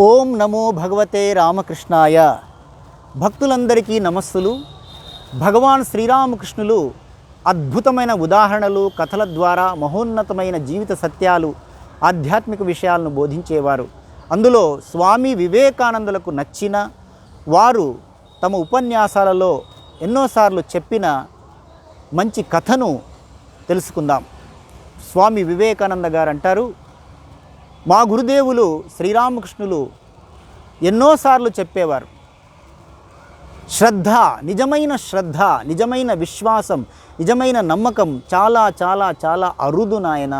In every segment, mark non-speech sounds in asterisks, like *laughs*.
ఓం నమో భగవతే రామకృష్ణాయ. భక్తులందరికీ నమస్సులు. భగవాన్ శ్రీరామకృష్ణులు అద్భుతమైన ఉదాహరణలు కథల ద్వారా మహోన్నతమైన జీవిత సత్యాలు ఆధ్యాత్మిక విషయాలను బోధించేవారు. అందులో స్వామి వివేకానందులకు నచ్చిన వారు తమ ఉపన్యాసాలలో ఎన్నోసార్లు చెప్పిన మంచి కథను తెలుసుకుందాం. స్వామి వివేకానంద గారు అంటారు మా గురుదేవులు శ్రీరామకృష్ణులు ఎన్నోసార్లు చెప్పేవారు. శ్రద్ధ నిజమైన శ్రద్ధ నిజమైన విశ్వాసం నిజమైన నమ్మకం చాలా చాలా చాలా అరుదు నాయన.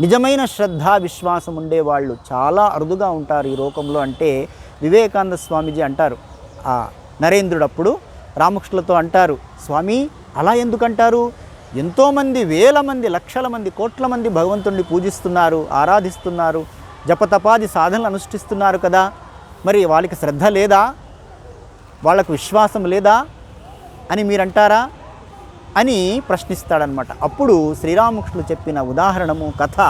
నిజమైన శ్రద్ధ విశ్వాసం ఉండేవాళ్ళు చాలా అరుదుగా ఉంటారు ఈ లోకంలో అంటే వివేకానంద స్వామీజీ అంటారు. ఆ నరేంద్రుడు అప్పుడు రామకృష్ణులతో అంటారు స్వామి అలా ఎందుకంటారు? ఎంతోమంది వేల మంది లక్షల మంది కోట్ల మంది భగవంతుణ్ణి పూజిస్తున్నారు ఆరాధిస్తున్నారు జపతపాది సాధనలు అనుష్ఠిస్తున్నారు కదా. మరి వాళ్ళకి శ్రద్ధ లేదా? వాళ్ళకు విశ్వాసం లేదా? అని మీరంటారా? అని ప్రశ్నిస్తాడనమాట అప్పుడు శ్రీరామకృష్ణులు చెప్పిన ఉదాహరణము కథ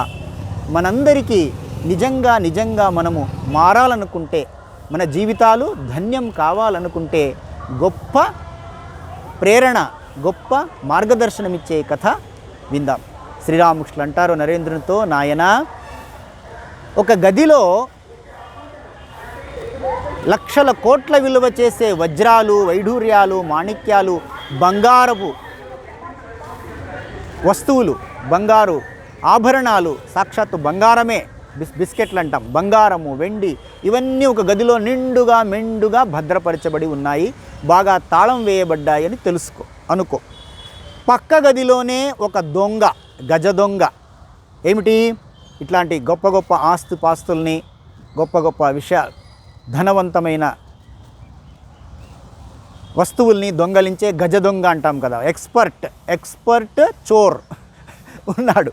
మనందరికీ నిజంగా నిజంగా మనము మారాలనుకుంటే మన జీవితాలు ధన్యం కావాలనుకుంటే గొప్ప ప్రేరణ గొప్ప మార్గదర్శనమిచ్చే కథ విందాం. శ్రీరామకృష్ణులు అంటారు నరేంద్రునితో నాయన ఒక గదిలో లక్షల కోట్ల విలువ చేసే వజ్రాలు వైఢూర్యాలు మాణిక్యాలు బంగారపు వస్తువులు బంగారు ఆభరణాలు సాక్షాత్తు బంగారమే బిస్ బిస్కెట్లు అంటాం బంగారము వెండి ఇవన్నీ ఒక గదిలో నిండుగా మెండుగా భద్రపరచబడి ఉన్నాయి. బాగా తాళం వేయబడ్డాయని తెలుసుకో అనుకో. పక్క గదిలోనే ఒక దొంగ గజ దొంగ. ఏమిటి? ఇట్లాంటి గొప్ప గొప్ప ఆస్తు పాస్తుల్ని గొప్ప గొప్ప విషయ ధనవంతమైన వస్తువుల్ని దొంగలించే గజ దొంగ అంటాం కదా. ఎక్స్పర్ట్ ఎక్స్పర్ట్ చోర్ ఉన్నాడు.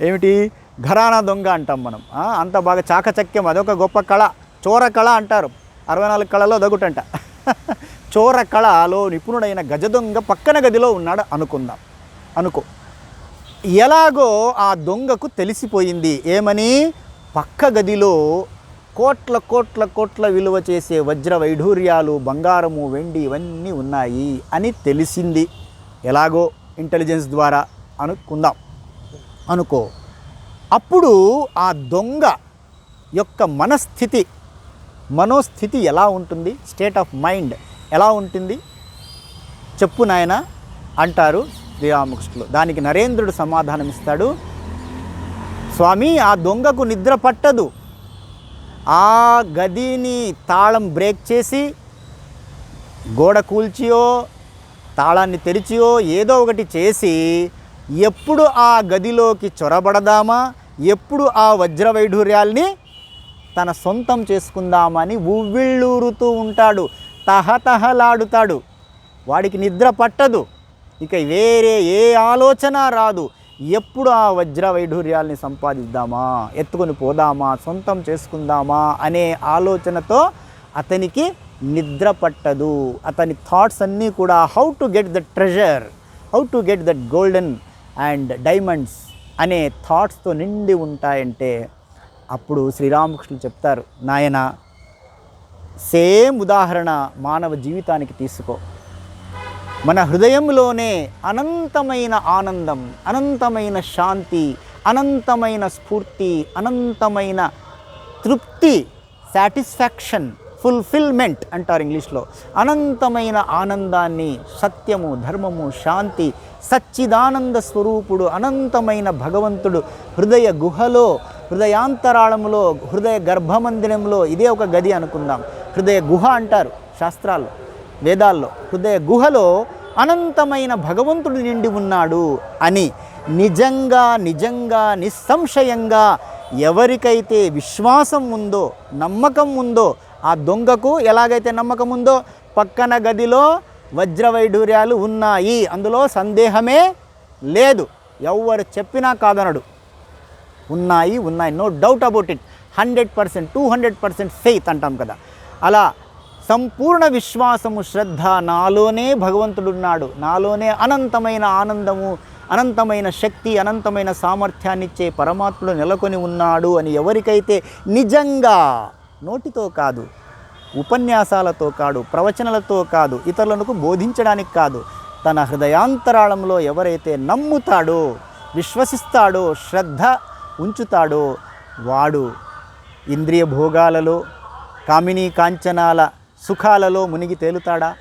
ఏమిటి? ఘరానా దొంగ అంటాం మనం. అంత బాగా చాకచక్యం అదొక గొప్ప కళ. చోర కళ అంటారు. అరవై నాలుగు కళలో దొగుటంట. *laughs* చోర కళలో నిపుణుడైన గజ దొంగ పక్కన గదిలో ఉన్నాడు అనుకుందాం. అనుకో. ఎలాగో ఆ దొంగకు తెలిసిపోయింది. ఏమని? పక్క గదిలో కోట్ల కోట్ల కోట్ల విలువ చేసే వజ్ర వైఢూర్యాలు బంగారము వెండి ఇవన్నీ ఉన్నాయి అని తెలిసింది. ఎలాగో? ఇంటెలిజెన్స్ ద్వారా అనుకుందాం. అనుకో. అప్పుడు ఆ దొంగ యొక్క మనస్థితి మనోస్థితి ఎలా ఉంటుంది? స్టేట్ ఆఫ్ మైండ్ ఎలా ఉంటుంది? చెప్పు నాయన అంటారు శ్రీరామకృష్ణులు. దానికి నరేంద్రుడు సమాధానం ఇస్తాడు. స్వామి ఆ దొంగకు నిద్ర పట్టదు. ఆ గదిని తాళం బ్రేక్ చేసి గోడ కూల్చియో తాళాన్ని తెరిచియో ఏదో ఒకటి చేసి ఎప్పుడు ఆ గదిలోకి చొరబడదామా? ఎప్పుడు ఆ వజ్ర వైఢూర్యాల్ని తన సొంతం చేసుకుందామని ఉవ్విళ్ళూరుతూ ఉంటాడు. తహతహలాడుతాడు. వాడికి నిద్ర పట్టదు. ఇక వేరే ఏ ఆలోచన రాదు. ఎప్పుడు ఆ వజ్ర వైఢూర్యాల్ని సంపాదిద్దామా? ఎత్తుకొని పోదామా? సొంతం చేసుకుందామా? అనే ఆలోచనతో అతనికి నిద్ర పట్టదు. అతని థాట్స్ అన్నీ కూడా how to get the treasure how to get that golden and diamonds అనే థాట్స్తో నిండి ఉంటాయంటే అప్పుడు శ్రీరామకృష్ణులు చెప్తారు నాయన సేమ్ ఉదాహరణ మానవ జీవితానికి తీసుకో. మన హృదయంలోనే అనంతమైన ఆనందం అనంతమైన శాంతి అనంతమైన స్ఫూర్తి అనంతమైన తృప్తి సాటిస్ఫాక్షన్ ఫుల్ఫిల్మెంట్ అంటారు ఇంగ్లీష్లో. అనంతమైన ఆనందాన్ని సత్యము ధర్మము శాంతి సచ్చిదానంద స్వరూపుడు అనంతమైన భగవంతుడు హృదయ గుహలో హృదయాంతరాళములో హృదయ గర్భమందిరంలో ఇదే ఒక గది అనుకుందాం. హృదయ గుహ అంటారు శాస్త్రాల్లో వేదాల్లో. హృదయ గుహలో అనంతమైన భగవంతుడు నిండి ఉన్నాడు అని నిజంగా నిజంగా నిస్సంశయంగా ఎవరికైతే విశ్వాసం ఉందో నమ్మకం ఉందో ఆ దొంగకు ఎలాగైతే నమ్మకం ఉందో పక్కన గదిలో వజ్ర వైఢూర్యాలు ఉన్నాయి. అందులో సందేహమే లేదు. ఎవరు చెప్పినా కాదనడు. ఉన్నాయి ఉన్నాయి. No doubt about it hundred percent two hundred percent faith అంటాం కదా. అలా సంపూర్ణ విశ్వాసము శ్రద్ధ నాలోనే భగవంతుడున్నాడు. నాలోనే అనంతమైన ఆనందము అనంతమైన శక్తి అనంతమైన సామర్థ్యాన్నిచ్చే పరమాత్ముడు నెలకొని ఉన్నాడు అని ఎవరికైతే నిజంగా నోటితో కాదు ఉపన్యాసాలతో కాదు ప్రవచనలతో కాదు ఇతరులకు బోధించడానికి కాదు తన హృదయాంతరాళంలో ఎవరైతే నమ్ముతాడో విశ్వసిస్తాడో శ్రద్ధ ఉంచుతాడో వాడు ఇంద్రియ భోగాలలో కామినీ కాంచనాల సుఖాలలో మునిగి తేలుతాడా?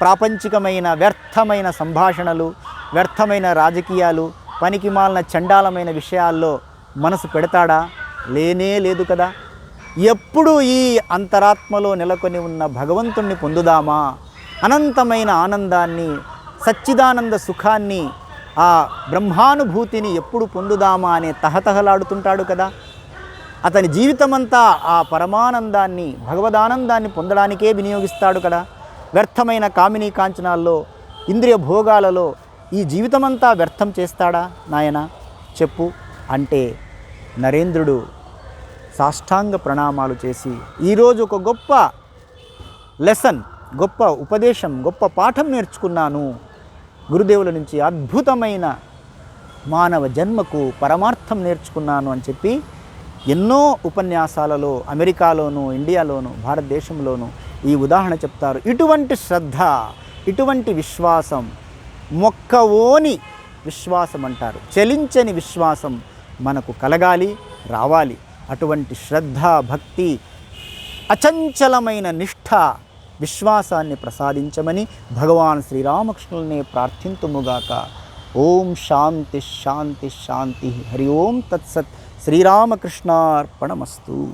ప్రాపంచికమైన వ్యర్థమైన సంభాషణలు వ్యర్థమైన రాజకీయాలు పనికిమాలిన చండాలమైన విషయాల్లో మనసు పెడతాడా? లేనే లేదు కదా. ఎప్పుడు ఈ అంతరాత్మలో నెలకొని ఉన్న భగవంతుణ్ణి పొందుదామా? అనంతమైన ఆనందాన్ని సచ్చిదానంద సుఖాన్ని ఆ బ్రహ్మానుభూతిని ఎప్పుడు పొందుదామా అనే తహతహలాడుతుంటాడు కదా. అతని జీవితమంతా ఆ పరమానందాన్ని భగవదానందాన్ని పొందడానికే వినియోగిస్తాడు కదా. వ్యర్థమైన కామినీ కాంచనాల్లో ఇంద్రియ భోగాలలో ఈ జీవితమంతా వ్యర్థం చేస్తాడా? నాయన చెప్పు. అంటే నరేంద్రుడు సాష్టాంగ ప్రణామాలు చేసి ఈరోజు ఒక గొప్ప లెసన్ గొప్ప ఉపదేశం గొప్ప పాఠం నేర్చుకున్నాను. గురుదేవుల నుంచి అద్భుతమైన మానవ జన్మకు పరమార్థం నేర్చుకున్నాను అని చెప్పి ఎన్నో ఉపన్యాసాలలో అమెరికాలోను ఇండియాలోను భారతదేశంలోను ఈ ఉదాహరణ చెప్తారు. ఇటువంటి శ్రద్ధ ఇటువంటి విశ్వాసం మొక్కవోని విశ్వాసం అంటారు చలించని విశ్వాసం మనకు కలగాలి రావాలి. అటువంటి శ్రద్ధ భక్తి అచంచలమైన నిష్ఠ విశ్వాసాన్ని ప్రసాదించమని భగవాన్ శ్రీరామకృష్ణుల్ని ప్రార్థింతుముగాక. ఓం శాంతి శాంతి శాంతి. హరి ఓం తత్సత్. శ్రీరామకృష్ణార్పణమస్తు.